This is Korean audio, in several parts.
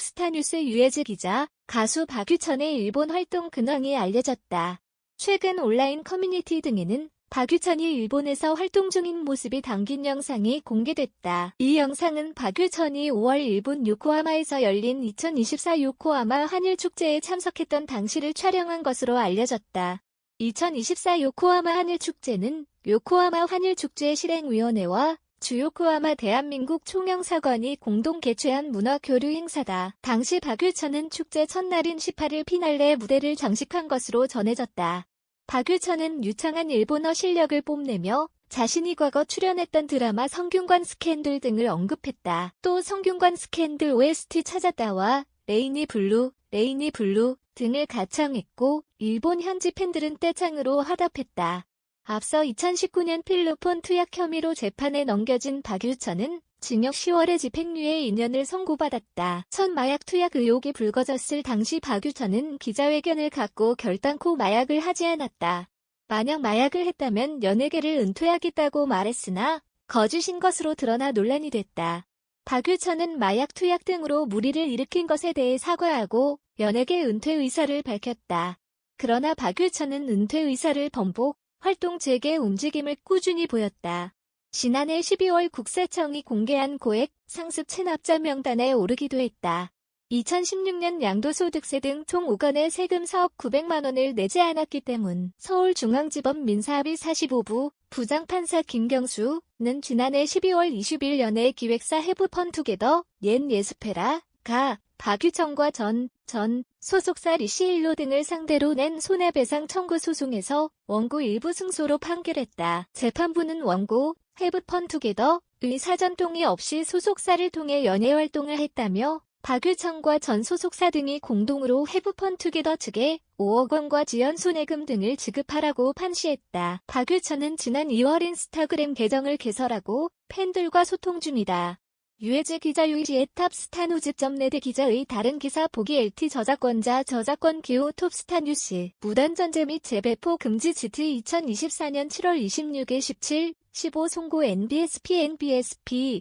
톱스타뉴스 유해즈 기자, 가수 박유천의 일본 활동 근황이 알려졌다. 최근 온라인 커뮤니티 등에는 박유천이 일본에서 활동 중인 모습이 담긴 영상이 공개됐다. 이 영상은 박유천이 5월 일본 요코하마에서 열린 2024 요코하마 한일축제에 참석했던 당시를 촬영한 것으로 알려졌다. 2024 요코하마 한일축제는 요코하마 한일축제 실행위원회와 주요코하마 대한민국 총영사관이 공동 개최한 문화교류 행사다. 당시 박유천은 축제 첫날인 18일 피날레 무대를 장식한 것으로 전해졌다. 박유천은 유창한 일본어 실력을 뽐내며 자신이 과거 출연했던 드라마 성균관 스캔들 등을 언급했다. 또 성균관 스캔들 OST 찾았다와 레이니 블루, 레이니 블루 등을 가창했고 일본 현지 팬들은 떼창으로 화답했다. 앞서 2019년 필로폰 투약 혐의로 재판에 넘겨진 박유천은 징역 10월에 집행유예 2년을 선고받았다. 첫 마약 투약 의혹이 불거졌을 당시 박유천은 기자회견을 갖고 결단코 마약을 하지 않았다. 만약 마약을 했다면 연예계를 은퇴하겠다고 말했으나 거짓인 것으로 드러나 논란이 됐다. 박유천은 마약 투약 등으로 무리를 일으킨 것에 대해 사과하고 연예계 은퇴 의사를 밝혔다. 그러나 박유천은 은퇴 의사를 번복, 활동 재개 움직임을 꾸준히 보였다. 지난해 12월 국세청이 공개한 고액 상습 체납자 명단에 오르기도 했다. 2016년 양도소득세 등 총 5건의 세금 4억 900만 원을 내지 않았기 때문 서울중앙지법 민사합의 45부 부장판사 김경수는 지난해 12월 20일 연예 기획사 해부펀투게더 옛 예스페라 가 박유천과 전, 전, 소속사 리시일로 등을 상대로 낸 손해배상 청구 소송에서 원고 일부 승소로 판결했다. 재판부는 원고, 해브펀 투게더의 사전 동의 없이 소속사를 통해 연예 활동을 했다며 박유천과 전 소속사 등이 공동으로 해브펀 투게더 측에 5억 원과 지연 손해금 등을 지급하라고 판시했다. 박유천은 지난 2월 인스타그램 계정을 개설하고 팬들과 소통 중이다. 유해재 기자 유이지의 탑스타뉴즈.net 기자의 다른 기사 보기 LT 저작권자 저작권 기호 톱스타 뉴스. 무단전제 및 재배포 금지 지트 2024년 7월 26일 17, 15 송고 NBSP NBSP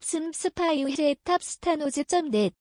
슴 스파 유해재 탑스타뉴즈.net